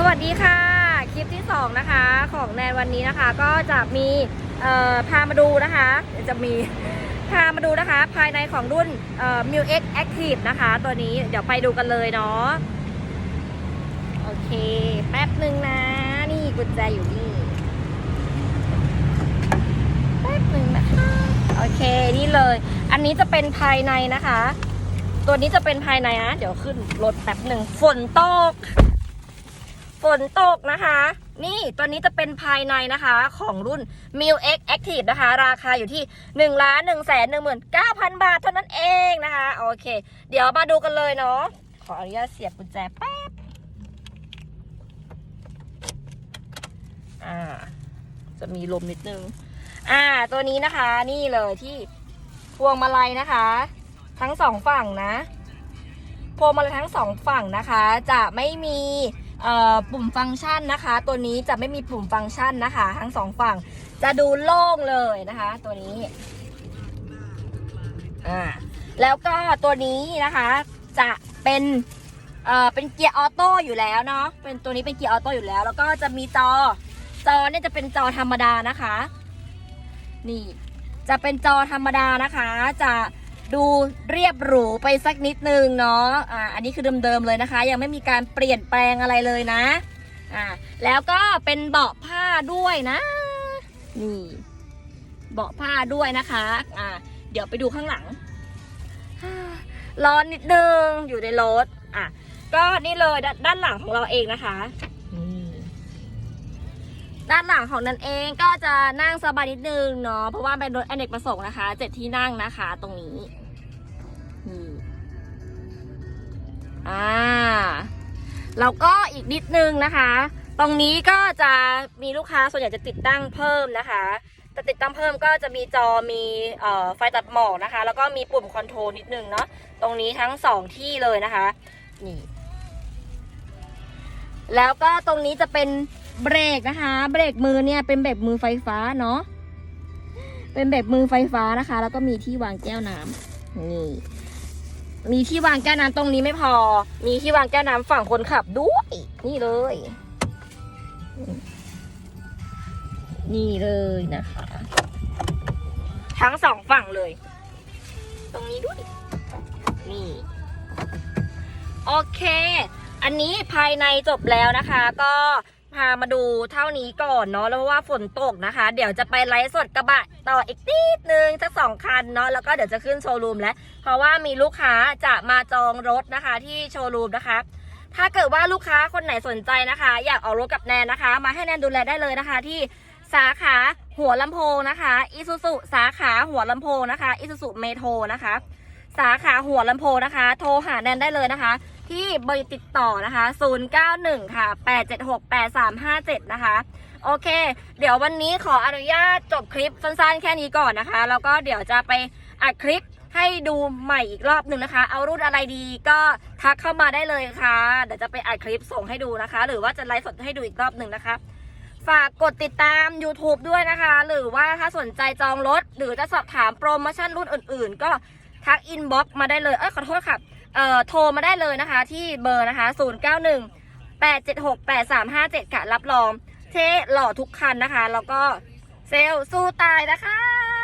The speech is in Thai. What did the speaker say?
สวัสดีค่ะ คลิปที่ 2 นะคะ ของแนนวันนี้นะคะ ก็จะมีเออพามาดูนะคะ จะมีพามาดูนะคะ ภายในของรุ่นเอ่อ m i l X Active นะคะ ตัวนี้เดี๋ยวไปดูกันเลยเนาะโอเค แป๊บหนึ่งนะ นี่กุญแจอยู่นี่แป๊บหนึ่งนะคะโอเคนี่เลย อันนี้จะเป็นภายในนะคะ ตัวนี้จะเป็นภายในนะเดี๋ยวขึ้นรถแป๊บหนึ่งฝนตก ฝนตกนะคะ นี่ตัวนี้จะเป็นภายในนะคะของรุ่น m i l X Active นะคะ ราคาอยู่ที่1นึ่งล้านหนึ่งแสนหนึ่งหมื่นเก้าพันบาทเท่านั้นเองนะคะ โอเค เดี๋ยวมาดูกันเลยเนาะขออนุญาตเสียบกุญแจแป๊บอ่า จะมีลมนิดนึง อ่า ตัวนี้นะคะนี่เลยที่พวงมาลัยนะคะ ทั้งสองฝั่งนะพวงมาลัยทั้งสองฝั่งนะคะ จะไม่มี ปุ่มฟังก์ชันนะคะ ตัวนี้จะไม่มีปุ่มฟังก์ชันนะคะ ทั้งสองฝั่งจะดูโล่งเลยนะคะ ตัวนี้อ่าแล้วก็ตัวนี้นะคะ จะเป็นเอ่อเป็นเกียร์ออโต้อยู่แล้วเนาะเป็นตัวนี้เป็นเกียร์ออโต้อยู่แล้ว แล้วก็จะมีจอจอเนี่ยจะเป็นจอธรรมดานะคะ นี่ จะเป็นจอธรรมดานะคะ จะ ดูเรียบหรูไปสักนิดนึงเนาะอ่าอันนี้คือเดิมๆเลยนะคะ ยังไม่มีการเปลี่ยนแปลงอะไรเลยนะอ่าแล้วก็เป็นเบาะผ้าด้วยนะนี่เบาะผ้าด้วยนะคะอ่าเดี๋ยวไปดูข้างหลัง ร้อนนิดนึงอยู่ในรถอะก็นี่เลยดด้านหลังของเราเองนะคะ ด้านหลังของนั่นเองก็จะนั่งสบายนิดนึงเนาะเพราะว่าเป็นรถอเนกประสงค์นะคะเจ็ดที่นั่งนะคะ ตรงนี้นี่อ่าแล้วก็อีกนิดนึงนะคะ ตรงนี้ก็จะมีลูกค้าส่วนใหญ่จะติดตั้งเพิ่มนะคะจะติดตั้งเพิ่มก็จะมีจอมีเอ่อไฟตัดหมอกนะคะ แล้วก็มีปุ่มคอนโทรลนิดนึงเนาะตรงนี้ทั้งสองที่เลยนะคะนี่แล้วก็ตรงนี้จะเป็น เบรกนะคะ เบรกมือเนี่ยเป็นเบรกมือไฟฟ้าเนาะเป็นเบรกมือไฟฟ้านะคะ แล้วก็มีที่วางแก้วน้ำนี่มีที่วางแก้วน้ำตรงนี้ไม่พอ มีที่วางแก้วน้ำฝั่งคนขับด้วย นี่เลย นี่เลยนะคะ ทั้งสองฝั่งเลย ตรงนี้ด้วย นี่ โอเค อันนี้ภายในจบแล้วนะคะ ก็ามาดูเท่านี้ก่อนเนาะแล้วเพราะว่าฝนตกนะคะ เดี๋ยวจะไปไลฟ์สดกระบะต่ออีกนิดนึงสักสองคันเนาะแล้วก็เดี๋ยวจะขึ้นโชว์รูมแล้ว เพราะว่ามีลูกค้าจะมาจองรถนะคะที่โชว์รูมนะคะ ถ้าเกิดว่าลูกค้าคนไหนสนใจนะคะ อยากออกรถกับแนนนะคะ มาให้แนนดูแลได้เลยนะคะที่สาขาหัวลำโพงนะคะอิซูซุสาขาหัวลำโพงนะคะอิซูซุเมโทรนะคะ สาขาหัวลำโพงนะคะ โทรหาแนนได้เลยนะคะ ที่เบอร์ติดต่อนะคะ 091 ค่ะ 876 8357 นะคะ โอเค เดี๋ยววันนี้ขออนุญาตจบคลิปสั้นๆแค่นี้ก่อนนะคะ แล้วก็เดี๋ยวจะไปอัดคลิปให้ดูใหม่อีกรอบหนึ่งนะคะ เอารุ่นอะไรดีก็ทักเข้ามาได้เลยค่ะ เดี๋ยวจะไปอัดคลิปส่งให้ดูนะคะ หรือว่าจะไลฟ์สดให้ดูอีกรอบหนึ่งนะคะ ฝากกดติดตาม YouTube ด้วยนะคะ หรือว่าถ้าสนใจจองรถ หรือจะสอบถามโปรโมชั่นรุ่นอื่น ๆ ก็ทักอินบ็อกมาได้เลย เอ้ยขอโทษค่ะ โทรมาได้เลยนะคะที่เบอร์นะคะ 091 876 8357 ค่ะ รับรอง เท่หล่อทุกคันนะคะ แล้วก็เซลสู้ตายนะคะ